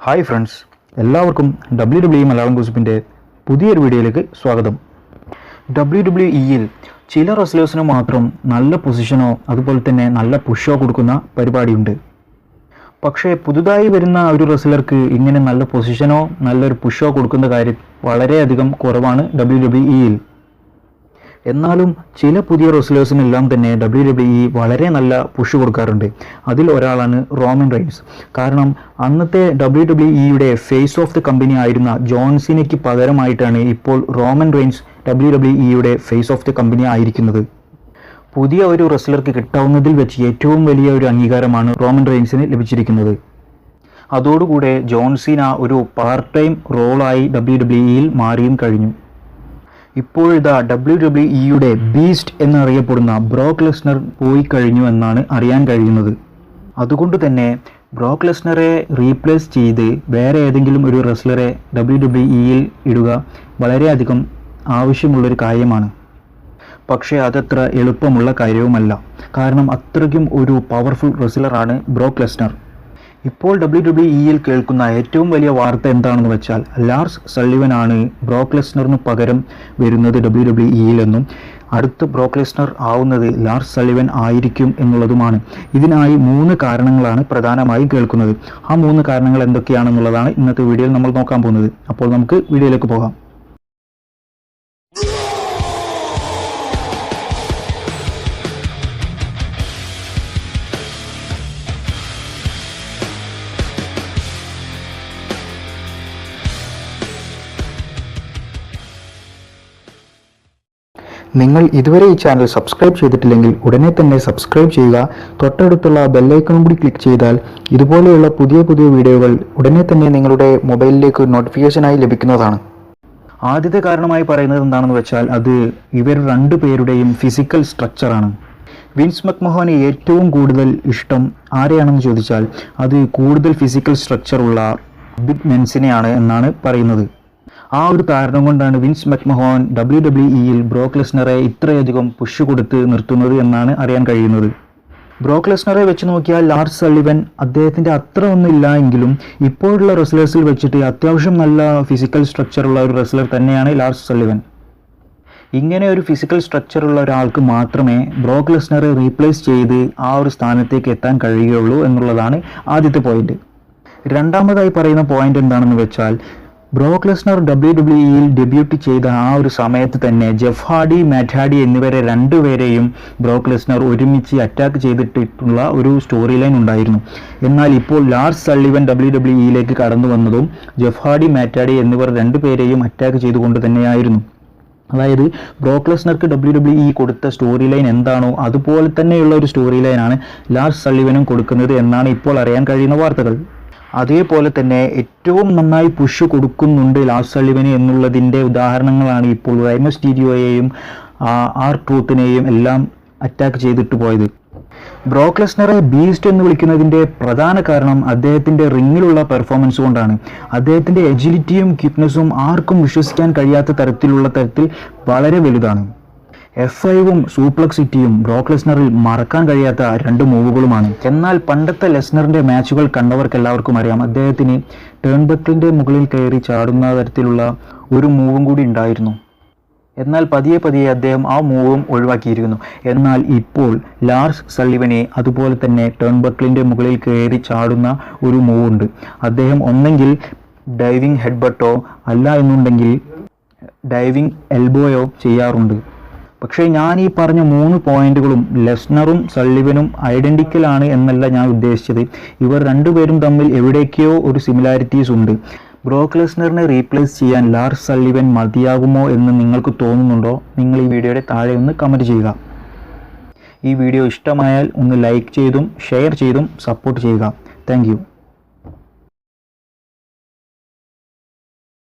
Hi friends എല്ലാവർക്കും W W Malayalam ഗോസിപ്പിന്റെ പുതിയൊരു വീഡിയോയിലേക്ക് സ്വാഗതം. ഡബ്ല്യു ഡബ്ല്യു ഇയിൽ ചില റെസ്ലേഴ്സിന് മാത്രം നല്ല പൊസിഷനോ അതുപോലെ തന്നെ നല്ല പുഷോ കൊടുക്കുന്ന പരിപാടിയുണ്ട്. പക്ഷേ പുതുതായി വരുന്ന ഒരു റെസ്ലർക്ക് ഇങ്ങനെ നല്ല പൊസിഷനോ നല്ലൊരു പുഷോ കൊടുക്കുന്ന കാര്യം വളരെയധികം കുറവാണ് ഡബ്ല്യു ഡബ്ല്യു ഇയിൽ എന്നാലും ചില പുതിയ റെസ്ലേഴ്സിനെല്ലാം തന്നെ ഡബ്ല്യു ഡബ്ല്യു ഇ വളരെ നല്ല പുഷ് കൊടുക്കാറുണ്ട്. അതിൽ ഒരാളാണ് റോമൻ റൈൻസ് കാരണം അന്നത്തെ ഡബ്ല്യു ഡബ്ല്യു ഇയുടെ ഫേസ് ഓഫ് ദി കമ്പനി ആയിരുന്ന ജോൺസിനയ്ക്ക് പകരമായിട്ടാണ് ഇപ്പോൾ റോമൻ റൈൻസ് ഡബ്ല്യു ഡബ്ല്യു ഇയുടെ ഫേസ് ഓഫ് ദി കമ്പനി ആയിരിക്കുന്നത്. പുതിയ ഒരു റെസ്ലർക്ക് കിട്ടാവുന്നതിൽ വെച്ച് ഏറ്റവും വലിയ ഒരു അംഗീകാരമാണ് റോമൻ റൈൻസിന് ലഭിച്ചിരിക്കുന്നത്. അതോടുകൂടെ ജോൺസീന ഒരു പാർട്ട് ടൈം റോളായി ഡബ്ല്യു ഡബ്ല്യു ഇയിൽ മാറിയും കഴിഞ്ഞു. ഇപ്പോഴിതാ ഡബ്ല്യു ഡബ്ല്യു ഇയുടെ ബീസ്റ്റ് എന്നറിയപ്പെടുന്ന ബ്രോക്ക് ലെസ്നർ പോയി കഴിഞ്ഞു എന്നാണ് അറിയാൻ കഴിയുന്നത്. അതുകൊണ്ട് തന്നെ ബ്രോക്ക് ലെസ്നറെ റീപ്ലേസ് ചെയ്ത് വേറെ ഏതെങ്കിലും ഒരു റെസ്ലറെ ഡബ്ല്യു ഡബ്ല്യു ഇയിൽ ഇടുക വളരെയധികം ആവശ്യമുള്ളൊരു കാര്യമാണ്. പക്ഷേ അതത്ര എളുപ്പമുള്ള കാര്യവുമല്ല. കാരണം അത്രയ്ക്കും ഒരു പവർഫുൾ റെസ്ലറാണ് ബ്രോക്ക് ലെസ്നർ. ഇപ്പോൾ ഡബ്ല്യു ഡബ്ല്യു ഇയിൽ കേൾക്കുന്ന ഏറ്റവും വലിയ വാർത്ത എന്താണെന്ന് വെച്ചാൽ ലാർസ് സള്ളിവൻ ആണ് ബ്രോക്ക് ലെസ്നറിന് പകരം വരുന്നത് ഡബ്ല്യു ഡബ്ല്യു ഇയിൽ എന്നും അടുത്ത ബ്രോക്ക് ലെസ്നർ ആവുന്നത് ലാർസ് സള്ളിവൻ ആയിരിക്കും എന്നുള്ളതുമാണ്. ഇതിനായി മൂന്ന് കാരണങ്ങളാണ് പ്രധാനമായും കേൾക്കുന്നത്. ആ മൂന്ന് കാരണങ്ങൾ എന്തൊക്കെയാണെന്നുള്ളതാണ് ഇന്നത്തെ വീഡിയോയിൽ നമ്മൾ നോക്കാൻ പോകുന്നത്. അപ്പോൾ നമുക്ക് വീഡിയോയിലേക്ക് പോകാം. നിങ്ങൾ ഇതുവരെ ഈ ചാനൽ സബ്സ്ക്രൈബ് ചെയ്തിട്ടില്ലെങ്കിൽ ഉടനെ തന്നെ സബ്സ്ക്രൈബ് ചെയ്യുക. തൊട്ടടുത്തുള്ള ബെല്ലൈക്കണും കൂടി ക്ലിക്ക് ചെയ്താൽ ഇതുപോലെയുള്ള പുതിയ പുതിയ വീഡിയോകൾ ഉടനെ തന്നെ നിങ്ങളുടെ മൊബൈലിലേക്ക് നോട്ടിഫിക്കേഷനായി ലഭിക്കുന്നതാണ്. ആദ്യത്തെ കാരണമായി പറയുന്നത് എന്താണെന്ന് വെച്ചാൽ അത് ഇവർ രണ്ടു പേരുടെയും ഫിസിക്കൽ സ്ട്രക്ചറാണ് വിൻസ് മക്മോഹന് ഏറ്റവും കൂടുതൽ ഇഷ്ടം ആരെയാണെന്ന് ചോദിച്ചാൽ അത് കൂടുതൽ ഫിസിക്കൽ സ്ട്രക്ചറുള്ള ബിഗ് മെൻസിനെയാണ് എന്നാണ് പറയുന്നത്. ആ ഒരു കാരണം കൊണ്ടാണ് വിൻസ് മെക്മഹോൻ ഡബ്ല്യു ഡബ്ല്യു ഇയിൽ ബ്രോക്ക് ലെസ്നറെ ഇത്രയധികം പുഷ് കൊടുത്ത് നിർത്തുന്നത് എന്നാണ് അറിയാൻ കഴിയുന്നത്. ബ്രോക്ക് ലെസ്നറെ വെച്ച് നോക്കിയാൽ ലാർസ് സള്ളിവൻ അദ്ദേഹത്തിന്റെ അത്ര ഒന്നും ഇല്ല എങ്കിലും ഇപ്പോഴുള്ള റെസ്ലേഴ്സിൽ വെച്ചിട്ട് അത്യാവശ്യം നല്ല ഫിസിക്കൽ സ്ട്രക്ചറുള്ള ഒരു റെസ്ലർ തന്നെയാണ് ലാർസ് സള്ളിവൻ. ഇങ്ങനെ ഒരു ഫിസിക്കൽ സ്ട്രക്ചർ ഉള്ള ഒരാൾക്ക് മാത്രമേ ബ്രോക്ക് ലെസ്നറെ റീപ്ലേസ് ചെയ്ത് ആ ഒരു സ്ഥാനത്തേക്ക് എത്താൻ കഴിയുകയുള്ളൂ എന്നുള്ളതാണ് ആദ്യത്തെ പോയിന്റ് രണ്ടാമതായി പറയുന്ന പോയിന്റ് എന്താണെന്ന് വെച്ചാൽ ബ്രോക്ക് ലെസ്നർ ഡബ്ല്യു ഡബ്ല്യു ഇയിൽ ഡെബ്യൂട്ട് ചെയ്ത ആ ഒരു സമയത്ത് തന്നെ ജെഫ് ഹാഡി എന്നിവരെ രണ്ടുപേരെയും ബ്രോക്ക് ലെസ്നർ ഒരുമിച്ച് അറ്റാക്ക് ചെയ്തിട്ടുള്ള ഒരു സ്റ്റോറി ലൈൻ ഉണ്ടായിരുന്നു. എന്നാൽ ഇപ്പോൾ ലാർസ് സള്ളിവൻ ഡബ്ല്യു ഡബ്ല്യു ഇയിലേക്ക് കടന്നു വന്നതും ജെഫ് മാറ്റാഡി എന്നിവർ രണ്ടുപേരെയും അറ്റാക്ക് ചെയ്തുകൊണ്ട് തന്നെയായിരുന്നു. അതായത് ബ്രോക്ക് ലെസ്നർക്ക് ഡബ്ല്യു ഡബ്ല്യു ഇ കൊടുത്ത സ്റ്റോറി ലൈൻ എന്താണോ അതുപോലെ തന്നെയുള്ള ഒരു സ്റ്റോറി ലൈനാണ് ലാർസ് സള്ളിവനും കൊടുക്കുന്നത് എന്നാണ് ഇപ്പോൾ അറിയാൻ കഴിയുന്ന വാർത്തകൾ. അതേപോലെ തന്നെ ഏറ്റവും നന്നായി പുഷ് കൊടുക്കുന്നുണ്ട് ലാസ് അളിവന് എന്നുള്ളതിന്റെ ഉദാഹരണങ്ങളാണ് ഇപ്പോൾ റൈമസ് സ്റ്റീരിയോയെയും ആർ ട്രൂത്തിനെയും എല്ലാം അറ്റാക്ക് ചെയ്തിട്ട് പോയത്. ബ്രോക്ക് ലെസ്നറെ ബീസ്റ്റ് എന്ന് വിളിക്കുന്നതിന്റെ പ്രധാന കാരണം അദ്ദേഹത്തിന്റെ റിങ്ങിലുള്ള പെർഫോമൻസ് കൊണ്ടാണ്. അദ്ദേഹത്തിന്റെ എജിലിറ്റിയും ക്വിക്നെസ്സും ആർക്കും വിശ്വസിക്കാൻ കഴിയാത്ത തരത്തിലുള്ള തരത്തിൽ വളരെ വലുതാണ്. എഫ് ഐവും സൂപ്ലക്സ് സിറ്റിയും ബ്രോക്ക് ലെസ്നറിൽ മറക്കാൻ കഴിയാത്ത രണ്ട് മൂവുകളുമാണ്. എന്നാൽ പണ്ടത്തെ ലെസ്നറിന്റെ മാച്ചുകൾ കണ്ടവർക്ക് എല്ലാവർക്കും അറിയാം. അദ്ദേഹത്തിന് ടേൺബക്കിളിന്റെ മുകളിൽ കയറി ചാടുന്ന തരത്തിലുള്ള ഒരു മൂവും കൂടി ഉണ്ടായിരുന്നു. എന്നാൽ പതിയെ പതിയെ അദ്ദേഹം ആ മൂവും ഒഴിവാക്കിയിരിക്കുന്നു. എന്നാൽ ഇപ്പോൾ ലാർസ് സള്ളിവനെ അതുപോലെ തന്നെ ടേൺബക്കിളിന്റെ മുകളിൽ കയറി ചാടുന്ന ഒരു മൂവുണ്ട്. അദ്ദേഹം ഒന്നെങ്കിൽ ഡൈവിംഗ് ഹെഡ്ബട്ടോ അല്ല എന്നുണ്ടെങ്കിൽ ഡൈവിംഗ് എൽബോയോ ചെയ്യാറുണ്ട്. പക്ഷേ ഞാൻ ഈ പറഞ്ഞ മൂന്ന് പോയിന്റുകളും ലെസ്നറും സള്ളിവനും ആണ് എന്നല്ല ഞാൻ ഉദ്ദേശിച്ചത്. ഇവർ രണ്ടുപേരും തമ്മിൽ എവിടേക്കോ ഒരു സിമിലാരിറ്റീസ് ഉണ്ട്. ബ്രോക്ക് ലെസ്നറിനെ റീപ്ലേസ് ചെയ്യാൻ ലാർസ് സള്ളിവൻ മതിയാകുമോ എന്ന് നിങ്ങൾക്ക് തോന്നുന്നുണ്ടോ? നിങ്ങൾ ഈ വീഡിയോയുടെ താഴെ ഒന്ന് കമന്റ് ചെയ്യുക. ഈ വീഡിയോ ഇഷ്ടമായാൽ ഒന്ന് ലൈക്ക് ചെയ്തും ഷെയർ ചെയ്തും സപ്പോർട്ട് ചെയ്യുക. താങ്ക്